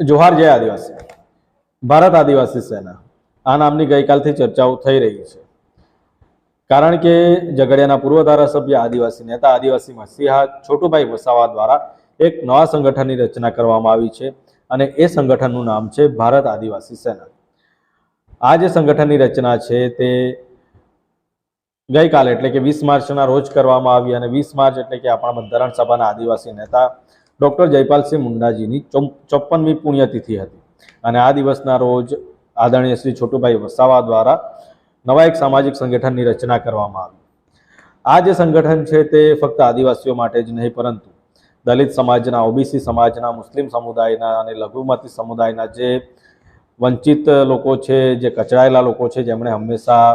જોહાર જય આદિવાસી ભારત આદિવાસી સેના, આ નામની ગઈકાલથી ચર્ચાઓ થઈ રહી છે. કારણ કે ઝઘડિયાના પૂર્વ ધારાસભ્ય આદિવાસી નેતા આદિવાસી મસીહા છોટુભાઈ વસાવા દ્વારા એક નવા સંગઠનની રચના કરવામાં આવી છે અને એ સંગઠનનું નામ છે ભારત આદિવાસી સેના. આ જે સંગઠનની રચના છે તે ગઈકાલે એટલે કે વીસ માર્ચના રોજ કરવામાં આવી અને વીસ માર્ચ એટલે કે આપણા બંધારણ સભાના આદિવાસી નેતા ડૉક્ટર જયપાલસિંહ મુંડાજીની ચોપ્પનમી પુણ્યતિથિ હતી. અને આ દિવસના રોજ આદરણીય શ્રી છોટુભાઈ વસાવા દ્વારા નવા એક સામાજિક સંગઠનની રચના કરવામાં આવી. આ જે સંગઠન છે તે ફક્ત આદિવાસીઓ માટે જ નહીં, પરંતુ દલિત સમાજના, ઓબીસી સમાજના, મુસ્લિમ સમુદાયના અને લઘુમતી સમુદાયના જે વંચિત લોકો છે, જે કચડાયેલા લોકો છે, જેમણે હંમેશા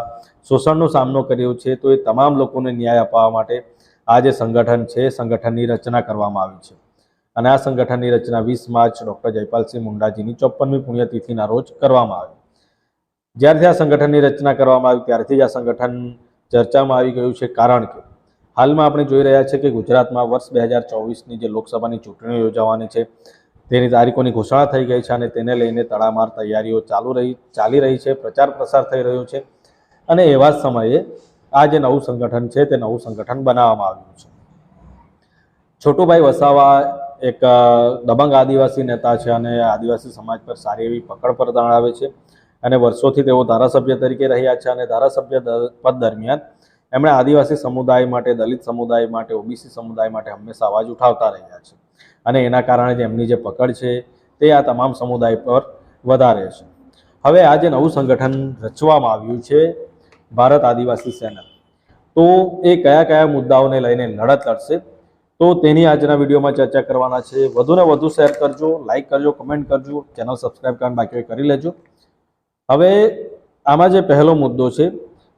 શોષણનો સામનો કર્યો છે, તો એ તમામ લોકોને ન્યાય અપાવવા માટે આ જે સંગઠન છે, સંગઠનની રચના કરવામાં આવી છે. અને આ સંગઠનની રચના વીસ માર્ચ ડૉક્ટર જયપાલસિંહ મુંડાજીની ચોપનમી પુણ્યતિથિના રોજ કરવામાં આવી. જ્યારથી આ સંગઠનની રચના કરવામાં આવી, ત્યારથી જ આ સંગઠન ચર્ચામાં આવી ગયું છે. કારણ કે હાલમાં આપણે જોઈ રહ્યા છીએ કે ગુજરાતમાં વર્ષ બે હજાર ચોવીસની જે લોકસભાની ચૂંટણીઓ યોજાવાની છે, તેની તારીખોની ઘોષણા થઈ ગઈ છે અને તેને લઈને તડામાર તૈયારીઓ ચાલુ રહી, ચાલી રહી છે, પ્રચાર પ્રસાર થઈ રહ્યો છે. અને એવા જ સમયે આ જે નવું સંગઠન છે, તે નવું સંગઠન બનાવવામાં આવ્યું છે. છોટુભાઈ વસાવા એક દબંગ આદિવાસી નેતા છે અને આદિવાસી સમાજ પર સારી એવી પકડ પર ધરાવે છે અને વર્ષોથી તેઓ ધારાસભ્ય તરીકે રહ્યા છે અને ધારાસભ્ય પદ દરમિયાન એમણે આદિવાસી સમુદાય માટે, દલિત સમુદાય માટે, ઓબીસી સમુદાય માટે હંમેશા અવાજ ઉઠાવતા રહ્યા છે અને એના કારણે જે એમની જે પકડ છે તે આ તમામ સમુદાય પર વધારે છે. હવે આ જે નવું સંગઠન રચવામાં આવ્યું છે ભારત આદિવાસી સેના, તો એ કયા કયા મુદ્દાઓને લઈને લડત લડશે? તો તેની આજના વિડીયોમાં ચર્ચા કરવાના છે. વધુને વધુ શેર કરજો લાઇક કરજો કમેન્ટ કરજો ચેનલ સબસ્ક્રાઇબ કરવાનું બાકી કરી લેજો. હવે આમાં જે પહેલો મુદ્દો છે,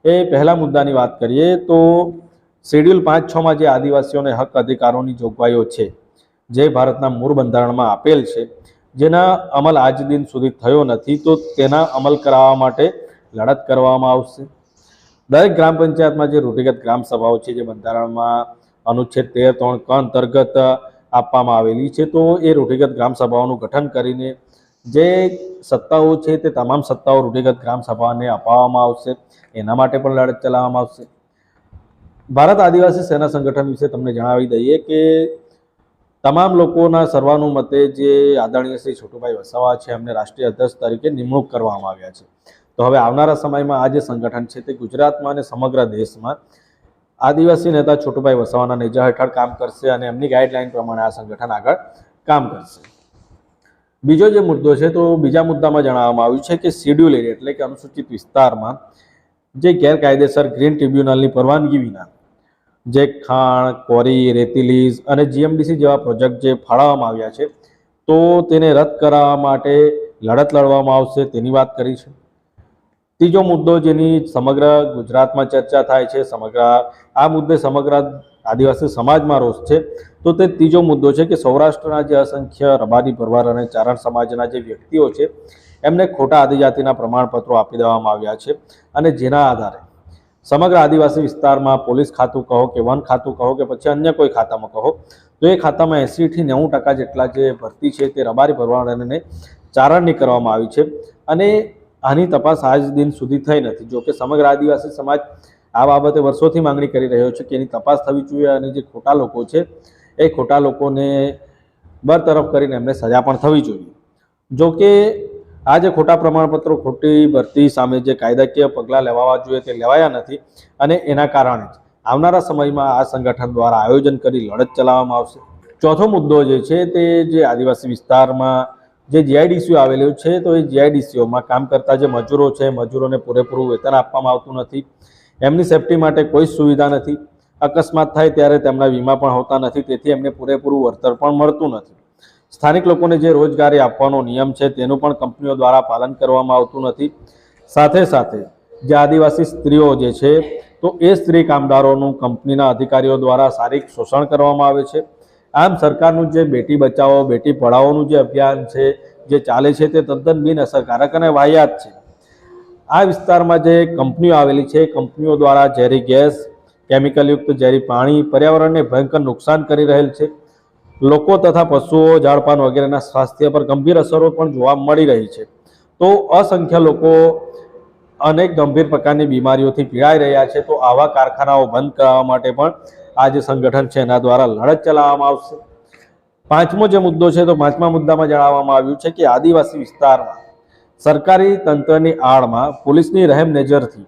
એ પહેલા મુદ્દાની વાત કરીએ તો શેડ્યુલ પાંચ છમાં જે આદિવાસીઓને હક અધિકારોની જોગવાઈઓ છે, જે ભારતના મૂળ બંધારણમાં આપેલ છે, જેના અમલ આજ દિન સુધી થયો નથી, તો તેના અમલ કરાવવા માટે લડત કરવામાં આવશે. દરેક ગ્રામ પંચાયતમાં જે રૂઢિગત ગ્રામ સભાઓ છે, જે બંધારણમાં અનુચ્છેદ તેર ત્રણ ક અંતર્ગત આપવામાં આવેલી છે. તો એ રૂઢિગત ગ્રામસભાઓનું ગઠન કરીને જે સત્તાઓ છે તે તમામ સત્તાઓ રૂઢિગત ગ્રામસભાને અપાવવામાં આવશે. એના માટે પણ લડત ચલાવવામાં આવશે. ભારત આદિવાસી સેના સંગઠન વિશે તમને જણાવી દઈએ કે તમામ લોકોના સર્વાનુમતે જે આદરણીય શ્રી છોટુભાઈ વસાવા છે, એમને રાષ્ટ્રીય અધ્યક્ષ તરીકે નિમણૂક કરવામાં આવ્યા છે. તો હવે આવનારા સમયમાં આ જે સંગઠન છે તે ગુજરાતમાં અને સમગ્ર દેશમાં આદિવાસી નેતા છોટુભાઈ વસાવાના નેજા હેઠળ કામ કરશે અને એમની ગાઈડલાઈન પ્રમાણે આ સંગઠન આગળ કામ કરશે. બીજો જે મુદ્દો છે તો બીજા મુદ્દામાં જણાવવામાં આવ્યું છે કે શેડ્યુલ એરિયા એટલે કે અનુસૂચિત વિસ્તારમાં જે ગેરકાયદેસર ગ્રીન ટ્રિબ્યુનલની પરવાનગી વિના જે ખાણ, કોરી, રેતીલીઝ અને જીએમડીસી જેવા પ્રોજેક્ટ જે ફાળવવામાં આવ્યા છે, તો તેને રદ કરાવવા માટે લડત લડવામાં આવશે તેની વાત કરી છે. ત્રીજો મુદ્દો જેની સમગ્ર ગુજરાતમાં ચર્ચા થાય છે, સમગ્ર આ મુદ્દે સમગ્ર આદિવાસી સમાજમાં રોષ છે. તો તે ત્રીજો મુદ્દો છે કે સૌરાષ્ટ્રના જે અસંખ્ય રબારી પરવાર અને ચારણ સમાજના જે વ્યક્તિઓ છે, એમને ખોટા આદિજાતિના પ્રમાણપત્રો આપી દેવામાં આવ્યા છે અને જેના આધારે સમગ્ર આદિવાસી વિસ્તારમાં પોલીસ ખાતું કહો કે વન ખાતું કહો કે પછી અન્ય કોઈ ખાતામાં કહો, તો એ ખાતામાં એંસીથી નેવું ટકા જેટલા જે ભરતી છે તે રબારી પરવાનાને ચારણની કરવામાં આવી છે. અને આની તપાસ આજ દિન સુધી થઈ નથી. જો કે સમગ્ર આદિવાસી સમાજ આ બાબતે વર્ષોથી માંગણી કરી રહ્યો છે કે એની તપાસ થવી જોઈએ અને જે ખોટા લોકો છે, એ ખોટા લોકોને બરતરફ કરીને એમને સજા પણ થવી જોઈએ. જો કે, આ જે ખોટા પ્રમાણપત્રો, ખોટી ભરતી સામે જે કાયદાકીય પગલાં લેવા જોઈએ તે લેવાયા નથી અને એના કારણે જ આવનારા સમયમાં આ સંગઠન દ્વારા આયોજન કરી લડત ચલાવવામાં આવશે. ચોથો મુદ્દો જે છે તે જે આદિવાસી વિસ્તારમાં જે જીઆઈડીસીઓ આવેલું છે, તો એ જીઆઈડીસીઓમાં કામ કરતા જે મજૂરો છે, મજૂરોને પૂરેપૂરું વેતન આપવામાં આવતું નથી. એમની સેફટી માટે કોઈ સુવિધા નથી. અકસ્માત થાય ત્યારે તેમના વીમા પણ હોતા નથી, તેથી એમને પૂરેપૂરું વળતર પણ મળતું નથી. સ્થાનિક લોકોને જે રોજગારી આપવાનો નિયમ છે, તેનું પણ કંપનીઓ દ્વારા પાલન કરવામાં આવતું નથી. સાથે સાથે જે આદિવાસી સ્ત્રીઓ જે છે, તો એ સ્ત્રી કામદારોનું કંપનીના અધિકારીઓ દ્વારા શારીરિક શોષણ કરવામાં આવે છે. આમ સરકારનું જે બેટી બચાવો, બેટી પઢાઓનું જે અભિયાન છે, જે ચાલે છે, તે તદ્દન બિનઅસરકારક અને વાહિયાત છે. આ વિસ્તારમાં જે કંપનીઓ આવેલી છે, કંપનીઓ દ્વારા ઝેરી ગેસ, કેમિકલયુક્ત ઝેરી પાણી, પર્યાવરણને ભયંકર નુકસાન કરી રહેલ છે. લોકો તથા પશુઓ, ઝાડપાન વગેરેના સ્વાસ્થ્ય પર ગંભીર અસરો પણ જોવા મળી રહી છે. તો અસંખ્ય લોકો અનેક ગંભીર પ્રકારની બીમારીઓથી પીડાઈ રહ્યા છે. તો આવા કારખાનાઓ બંધ કરાવવા માટે પણ આ જે સંગઠન છે, એના દ્વારા લડત ચલાવવામાં આવશે. પાંચમો જે મુદ્દો છે, તો પાંચમા મુદ્દામાં જણાવવામાં આવ્યું છે કે આદિવાસી વિસ્તારમાં સરકારી તંત્રની આડમાં પોલીસની રહેમ નજરથી.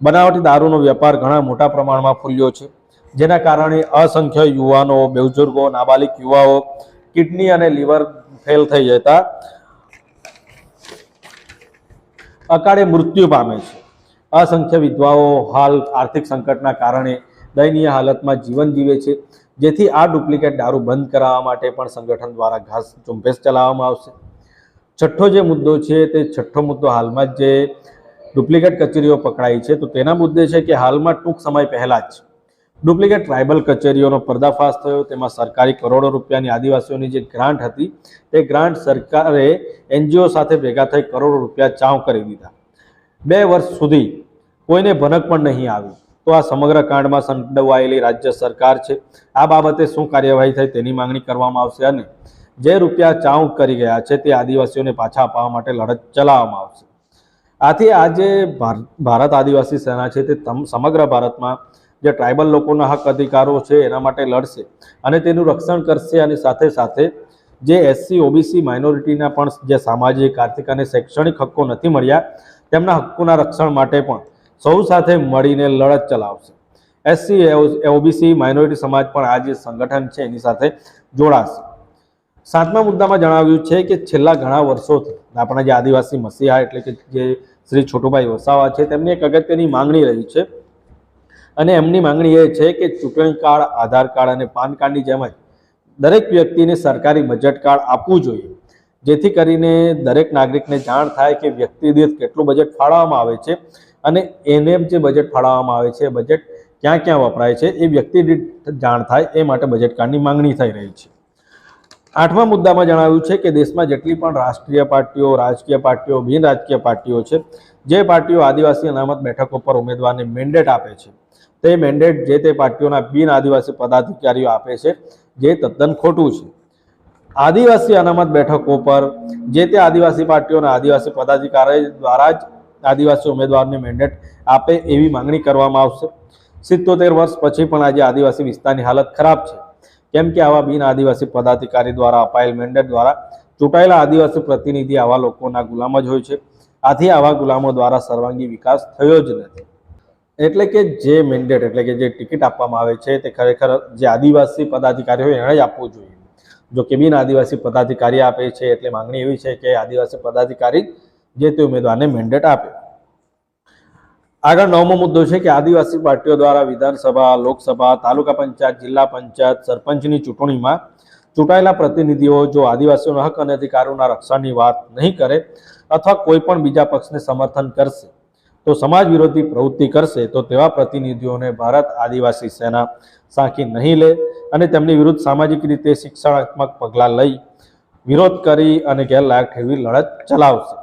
બનાવટી દારૂનો વેપાર ઘણા મોટા પ્રમાણમાં ફૂલ્યો છે. જેના કારણે અસંખ્ય યુવાનો બુજુર્ગો નાબાલિક યુવાઓ, કિડની અને લીવર ફેલ થઈ જતા અકાળે મૃત્યુ પામે છે. અસંખ્ય વિધવાઓ હાલ આર્થિક સંકટના કારણે દયનીય હાલતમાં જીવન જીવે છે. જેથી આ ડુપ્લિકેટ દારૂ બંધ કરાવવા માટે પણ સંગઠન દ્વારા ઘાસ ઝુંબેશ ચલાવવામાં આવશે. છઠ્ઠો જે મુદ્દો છે તે છઠ્ઠો મુદ્દો હાલમાં જે ડુપ્લિકેટ કચેરીઓ પકડાઈ છે, તો તેના મુદ્દે છે કે હાલમાં ટૂંક સમય પહેલા જ ડુપ્લિકેટ ટ્રાઇબલ કચેરીઓનો પર્દાફાશ થયો. તેમાં સરકારી કરોડો રૂપિયાની આદિવાસીઓની જે ગ્રાન્ટ હતી, તે ગ્રાન્ટ સરકારે એનજીઓ સાથે ભેગા થઈ કરોડો રૂપિયા ચાવ કરી દીધા. બે વર્ષ સુધી કોઈને ભનક પણ નહીં આવી. તો આ સમગ્ર કાંડમાં સંડવાયેલી રાજ્ય સરકાર છે. આ બાબતે શું કાર્યવાહી થાય તેની માંગણી કરવામાં આવશે અને જે રૂપિયા ચાઉક કરી ગયા છે તે આદિવાસીઓને પાછા અપાવવા માટે લડત ચલાવવામાં આવશે. આથી આ જે ભારત આદિવાસી સેના છે તે સમગ્ર ભારતમાં જે ટ્રાઇબલ લોકોના હક અધિકારો છે એના માટે લડશે અને તેનું રક્ષણ કરશે અને સાથે સાથે જે એસસી, ઓબીસી માઇનોરિટીના પણ જે સામાજિક, આર્થિક અને શૈક્ષણિક હક્કો નથી મળ્યા, તેમના હક્કોના રક્ષણ માટે પણ સૌ સાથે મળીને લડત ચલાવશે. એસસી ઓબીસી માઇનોરિટી સમાજ પણ આ જે સંગઠન છે એની સાથે જોડાશે. સાતમા મુદ્દામાં જણાવ્યું છે કે છેલ્લા ઘણા વર્ષોથી આપણા જે આદિવાસી મસીહા એટલે કે જે શ્રી છોટુભાઈ વસાવા છે, તેમની એક અગત્યની માંગણી રહી છે. અને એમની માંગણી એ છે કે ચૂંટણી કાર્ડ, આધાર કાર્ડ અને પાન કાર્ડની જેમ જ દરેક વ્યક્તિને સરકારી બજેટ કાર્ડ આપવું જોઈએ. જેથી કરીને દરેક નાગરિકને જાણ થાય કે વ્યક્તિ દીઠ કેટલું બજેટ ફાળવવામાં આવે છે અને એને જે બજેટ ફાળવવામાં આવે છે બજેટ ક્યાં ક્યાં વપરાય છે, એ વ્યક્તિ દીઠ જાણ થાય એ માટે બજેટ કાર્ડની માંગણી થઈ રહી છે. આઠમા મુદ્દામાં જણાવ્યું છે કે દેશમાં જેટલી પણ રાષ્ટ્રીય પાર્ટીઓ, રાજકીય પાર્ટીઓ, બિન રાજકીય પાર્ટીઓ છે, જે પાર્ટીઓ આદિવાસી અનામત બેઠકો પર ઉમેદવારને મેન્ડેટ આપે છે, તે મેન્ડેટ જે તે પાર્ટીઓના બિન આદિવાસી પદાધિકારીઓ આપે છે, જે તદ્દન ખોટું છે. આદિવાસી અનામત બેઠકો પર જે તે આદિવાસી પાર્ટીઓના આદિવાસી પદાધિકારી દ્વારા જ આદિવાસી ઉમેદવારને મેન્ડેટ આપે એવી માંગણી કરવામાં આવશે. સિત્તોતેર વર્ષ પછી પણ આજે આદિવાસી વિસ્તારની હાલત ખરાબ છે. કેમ કે આવા બિન આદિવાસી પદાધિકારી દ્વારા, અપાયેલ મેન્ડેટ દ્વારા ચૂંટાયેલા આદિવાસી પ્રતિનિધિ આવા લોકોના ગુલામ જ હોય છે. આથી આવા ગુલામો દ્વારા સર્વાંગી વિકાસ થયો જ નથી. એટલે કે જે મેન્ડેટ એટલે કે જે ટિકિટ આપવામાં આવે છે તે ખરેખર જે આદિવાસી પદાધિકારી હોય એણે જ આપવું જોઈએ. જો કે બિન આદિવાસી પદાધિકારી આપે છે, એટલે માંગણી એવી છે કે આદિવાસી પદાધિકારી જે તે ઉમેદવારને મેન્ડેટ આપે. આગળ નવમો મુદ્દો છે કે આદિવાસી પાર્ટીઓ દ્વારા વિધાનસભા, લોકસભા, તાલુકા પંચાયત, જિલ્લા પંચાયત, સરપંચની ચૂંટણીમાં ચૂંટાયેલા પ્રતિનિધિઓ જો આદિવાસીઓના હક અને અધિકારોના રક્ષણની વાત નહીં કરે અથવા કોઈ પણ બીજા પક્ષને સમર્થન કરશે, તો સમાજ વિરોધી પ્રવૃત્તિ કરશે, તો તેવા પ્રતિનિધિઓને ભારત આદિવાસી સેના સાંખી નહીં લે અને તેમની વિરુદ્ધ સામાજિક રીતે શિક્ષણાત્મક પગલાં લઈ વિરોધ કરી અને ગેરલાયક ઠેરવી લડત ચલાવશે.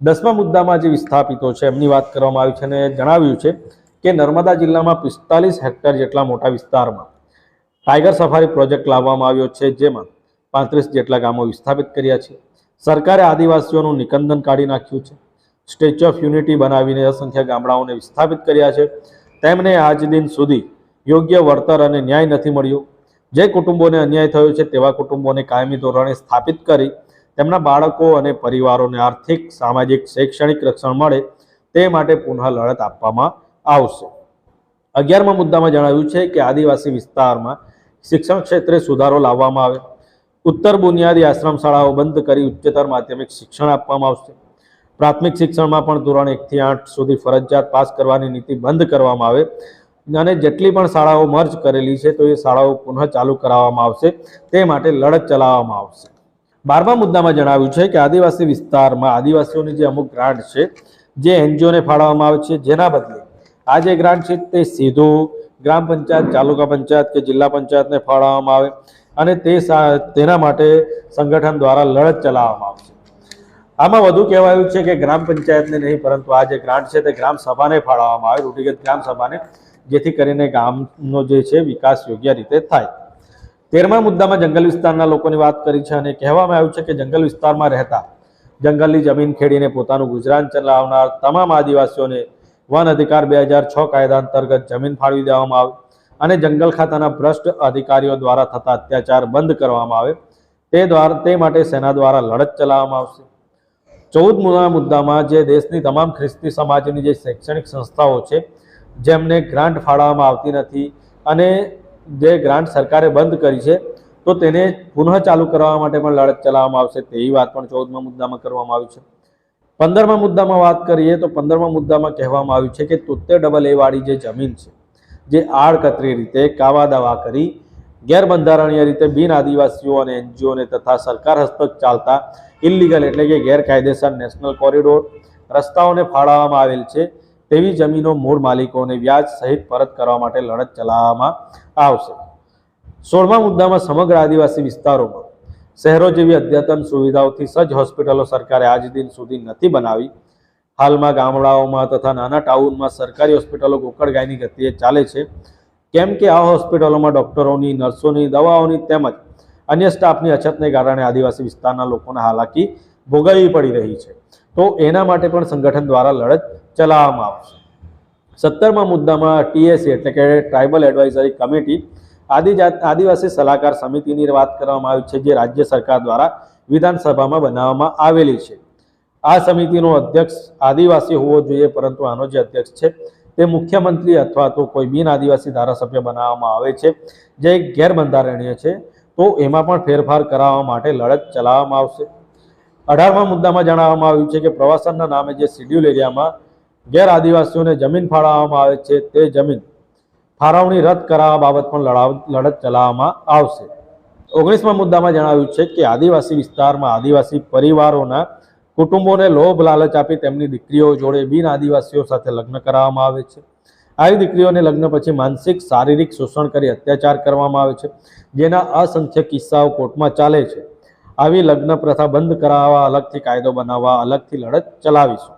દસમા મુદ્દામાં જે વિસ્થાપિતો છે, એમની વાત કરવામાં આવી છે અને જણાવ્યું છે કે નર્મદા જિલ્લામાં પિસ્તાલીસ હેક્ટર જેટલા મોટા વિસ્તારમાં ટાઈગર સફારી પ્રોજેક્ટ લાવવામાં આવ્યો છે, જેમાં પાંત્રીસ જેટલા ગામો વિસ્થાપિત કર્યા છે. સરકારે આદિવાસીઓનું નિકંદન કાઢી નાખ્યું છે. સ્ટેચ્યુ ઓફ યુનિટી બનાવીને અસંખ્ય ગામડાઓને વિસ્થાપિત કર્યા છે. તેમને આજ દિન સુધી યોગ્ય વળતર અને ન્યાય નથી મળ્યો. જે કુટુંબોને અન્યાય થયો છે, તેવા કુટુંબોને કાયમી ધોરણે સ્થાપિત કરી તેમના બાળકો અને પરિવારોને આર્થિક, સામાજિક, શૈક્ષણિક રક્ષણ મળે તે માટે પુનઃ લડત આપવામાં આવશે. અગિયારમા મુદ્દામાં જણાવ્યું છે કે આદિવાસી વિસ્તારમાં શિક્ષણ ક્ષેત્રે સુધારો લાવવામાં આવે. ઉત્તર બુનિયાદી આશ્રમ શાળાઓ બંધ કરી ઉચ્ચતર માધ્યમિક શિક્ષણ આપવામાં આવશે. પ્રાથમિક શિક્ષણમાં પણ ધોરણ એકથી આઠ સુધી ફરજિયાત પાસ કરવાની નીતિ બંધ કરવામાં આવે અને જેટલી પણ શાળાઓ મર્જ કરેલી છે તો એ શાળાઓ પુનઃ ચાલુ કરાવવામાં આવશે. તે માટે લડત ચલાવવામાં આવશે. બારમા મુદ્દામાં જણાવ્યું છે કે આદિવાસી વિસ્તારમાં આદિવાસીઓની જે અમુક ગ્રાન્ટ છે, જે એનજીઓને ફાળવવામાં આવે છે, જેના બદલે આ જે ગ્રાન્ટ છે તે સીધું ગ્રામ પંચાયત, તાલુકા પંચાયત કે જિલ્લા પંચાયતને ફાળવવામાં આવે અને તે તેના માટે સંગઠન દ્વારા લડત ચલાવવામાં આવશે. આમાં વધુ કહેવાયું છે કે ગ્રામ પંચાયતને નહીં, પરંતુ આ જે ગ્રાન્ટ છે તે ગ્રામ સભાને ફાળવવામાં આવે, રૂઢિગત ગ્રામ સભાને, જેથી કરીને ગામનો જે છે વિકાસ યોગ્ય રીતે થાય. તેરમા મુદ્દામાં જંગલ વિસ્તારના લોકોની વાત કરી છે અને કહેવામાં આવ્યું છે કે જંગલ વિસ્તારમાં રહેતા જંગલની જમીન ખેડીને પોતાનું ગુજરાન ચલાવનાર તમામ આદિવાસીઓને વન અધિકાર બે હજાર છ કાયદા અંતર્ગત જમીન ફાળવી દેવામાં આવે અને જંગલ ખાતાના ભ્રષ્ટ અધિકારીઓ દ્વારા થતા અત્યાચાર બંધ કરવામાં આવે. તે દ્વારા, તે માટે સેના દ્વારા લડત ચલાવવામાં આવશે. ચૌદમા મુદ્દામાં જે દેશની તમામ ખ્રિસ્તી સમાજની જે શૈક્ષણિક સંસ્થાઓ છે, જેમને ગ્રાન્ટ ફાળવવામાં આવતી નથી અને જે ગ્રાન્ટ સરકારે બંધ કરી છે, તો તેને પુનઃ ચાલુ કરવા માટે પણ લડત ચલાવવામાં આવશે તેવી વાત પણ ચૌદમા મુદ્દામાં કરવામાં આવી છે. પંદરમા મુદ્દામાં વાત કરીએ તો પંદરમા મુદ્દામાં કહેવામાં આવ્યું છે કે તોતેર ડબલ એ વાળી જે જમીન છે, જે આડકતરી રીતે કાવા દાવા કરી ગેરબંધારણીય રીતે બિન આદિવાસીઓ અને એનજીઓને તથા સરકાર હસ્તક ચાલતા ઇલીગલ એટલે કે ગેરકાયદેસર નેશનલ કોરિડોર રસ્તાઓને ફાળવવામાં આવેલ છે. તેવી જમીનો મૂળ માલિકોને વ્યાજ સહિત પરત કરવા માટે લડત ચલાવવામાં આવશે. સોળમા મુદ્દામાં સમગ્ર આદિવાસી વિસ્તારોમાં શહેરો જેવી અદ્યતન સુવિધાઓથી સજ્જ હોસ્પિટલો સરકારે આજ દિન સુધી નથી બનાવી. હાલમાં ગામડાઓમાં તથા નાના ટાઉનમાં સરકારી હોસ્પિટલો ગોકળગાયની ગતિએ ચાલે છે. કેમ કે આ હોસ્પિટલોમાં ડોક્ટરોની, નર્સોની, દવાઓની તેમજ અન્ય સ્ટાફની અછતને કારણે આદિવાસી વિસ્તારના લોકોને હાલાકી ભોગવવી પડી રહી છે. તો એના માટે પણ સંગઠન દ્વારા લડત ચલાવવામાં આવશે. સત્તરમા મુદ્દામાં ટીએસી એટલે કે ટ્રાઇબલ એડવાઇઝરી કમિટી આદિજાત આદિવાસી સલાહકાર સમિતિની વાત કરવામાં આવી છે, જે રાજ્ય સરકાર દ્વારા વિધાનસભામાં બનાવવામાં આવેલી છે. આ સમિતિનો અધ્યક્ષ આદિવાસી હોવો જોઈએ, પરંતુ આનો જે અધ્યક્ષ છે તે મુખ્યમંત્રી અથવા તો કોઈ બિન આદિવાસી ધારાસભ્ય બનાવવામાં આવે છે, જે ગેરબંધારણીય છે, તો એમાં પણ ફેરફાર કરાવવા માટે લડત ચલાવવામાં આવશે. અઢારમા મુદ્દામાં જણાવવામાં આવ્યું છે કે પ્રવાસનના નામે જે શિડ્યુલ એરિયામાં ગેર આદિવાસીઓને જમીન ફાળવવામાં આવે છે તે જમીન ફાળવણી રદ કરાવવા બાબત પણ લડાવ લડત ચલાવવામાં આવશે. ઓગણીસમા મુદ્દામાં જણાવ્યું છે કે આદિવાસી વિસ્તારમાં આદિવાસી પરિવારોના કુટુંબોને લોભ લાલચ આપી તેમની દીકરીઓ જોડે બિન આદિવાસીઓ સાથે લગ્ન કરાવવામાં આવે છે. આવી દીકરીઓને લગ્ન પછી માનસિક, શારીરિક શોષણ કરી અત્યાચાર કરવામાં આવે છે, જેના અસંખ્ય કિસ્સાઓ કોર્ટમાં ચાલે છે. આવી લગ્ન પ્રથા બંધ કરાવવા, અલગથી કાયદો બનાવવા, અલગથી લડત ચલાવીશું.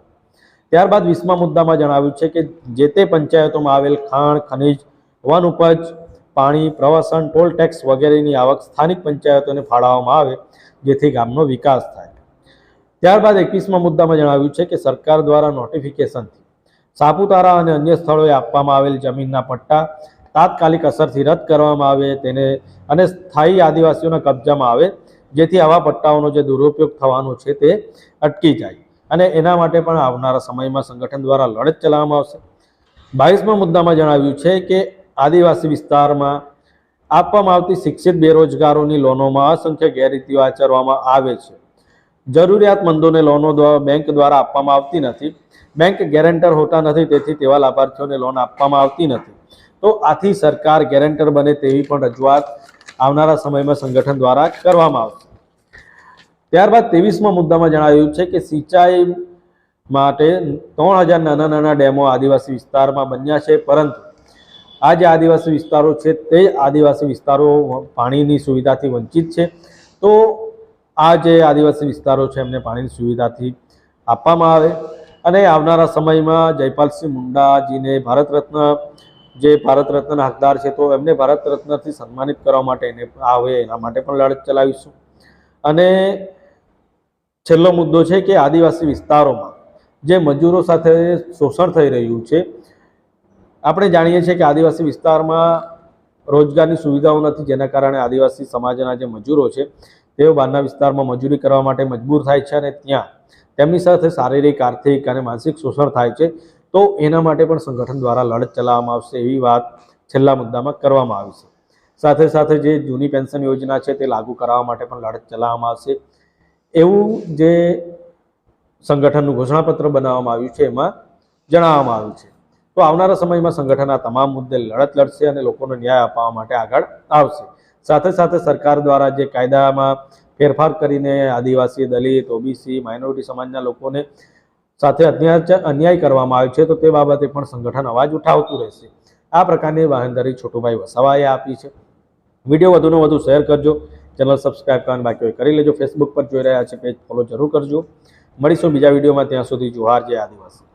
ત્યારબાદ વીસમા મુદ્દામાં જણાવ્યું છે કે જે તે પંચાયતોમાં આવેલ ખાણ, ખનિજ વન ઉપજ પાણી, પ્રવાસન, ટોલ ટેક્સ વગેરેની આવક સ્થાનિક પંચાયતોને ફાળવવામાં આવે, જેથી ગામનો વિકાસ થાય. ત્યારબાદ એકવીસમા મુદ્દામાં જણાવ્યું છે કે સરકાર દ્વારા નોટિફિકેશનથી સાપુતારા અને અન્ય સ્થળોએ આપવામાં આવેલ જમીનના પટ્ટા તાત્કાલિક અસરથી રદ કરવામાં આવે તેને અને સ્થાયી આદિવાસીઓના કબજામાં આવે, જેથી આવા પટ્ટાઓનો જે દુરુપયોગ થવાનો છે તે અટકી જાય. અને એના માટે પણ આવનારા સમયમાં સંગઠન દ્વારા લડત ચલાવવામાં આવશે. બાવીસમા મુદ્દામાં જણાવ્યું છે કે આદિવાસી વિસ્તારમાં આપવામાં આવતી શિક્ષિત બેરોજગારોની લોનોમાં અસંખ્ય ગેરરીતિઓ આચરવામાં આવે છે. જરૂરિયાતમંદોને લોનો દ્વારા બેંક દ્વારા આપવામાં આવતી નથી. બેંક ગેરેન્ટર હોતા નથી, તેથી તેવા લાભાર્થીઓને લોન આપવામાં આવતી નથી. તો આથી સરકાર ગેરેન્ટર બને તેવી પણ રજૂઆત આવનારા સમયમાં સંગઠન દ્વારા કરવામાં આવશે. ત્યારબાદ ત્રેવીસમાં મુદ્દામાં જણાવ્યું છે કે સિંચાઈ માટે ત્રણ હજાર નાના નાના ડેમો આદિવાસી વિસ્તારમાં બન્યા છે, પરંતુ આ જે આદિવાસી વિસ્તારો છે તે આદિવાસી વિસ્તારો પાણીની સુવિધાથી વંચિત છે. તો આ જે આદિવાસી વિસ્તારો છે એમને પાણીની સુવિધાથી આપવામાં આવે. અને આવનારા સમયમાં જયપાલસિંહ મુંડાજીને ભારત રત્ન જે ભારત રત્નના હકદાર છે તો એમને ભારત રત્નથી સન્માનિત કરવા માટે એને આવે એના માટે પણ લડત ચલાવીશું. અને છેલ્લો મુદ્દો છે કે આદિવાસી વિસ્તારોમાં જે મજૂરો સાથે શોષણ થઈ રહ્યું છે, આપણે જાણીએ છીએ કે આદિવાસી વિસ્તારમાં રોજગારની સુવિધાઓ નથી, જેના કારણે આદિવાસી સમાજના જે મજૂરો છે, તેઓ બહારના વિસ્તારમાં મજૂરી કરવા માટે મજબૂર થાય છે અને ત્યાં તેમની સાથે શારીરિક, આર્થિક અને માનસિક શોષણ થાય છે. તો એના માટે પણ સંગઠન દ્વારા લડત ચલાવવામાં આવશે એવી વાત છેલ્લા મુદ્દામાં કરવામાં આવી છે. સાથે સાથે જે જૂની પેન્શન યોજના છે તે લાગુ કરાવવા માટે પણ લડત ચલાવવામાં આવશે. એવું જે સંગઠનનું ઘોષણાપત્ર બનાવવામાં આવ્યું છે, એમાં જણાવવામાં આવ્યું છે. તો આવનારા સમયમાં સંગઠન આ તમામ મુદ્દે લડત લડશે અને લોકોને ન્યાય અપાવવા માટે આગળ આવશે. સાથે સાથે સરકાર દ્વારા જે કાયદામાં ફેરફાર કરીને આદિવાસી દલિત, ઓબીસી, માઇનોરિટી સમાજના લોકોને સાથે અન્યાય કરવામાં આવ્યો છે, તો તે બાબતે પણ સંગઠન અવાજ ઉઠાવતું રહેશે. આ પ્રકારની વાહનદારી છોટુભાઈ વસાવાએ આપી છે. વીડિયો વધુને વધુ શેર કરજો. ચેનલ સબસ્ક્રાઈબ કરવાનું બાકી હોય કરી લેજો. ફેસબુક પર જોઈ રહ્યા છે પેજ ફોલો જરૂર કરજો. મળીશું બીજા વિડીયોમાં. ત્યાં સુધી જોહાર, જય આદિવાસી.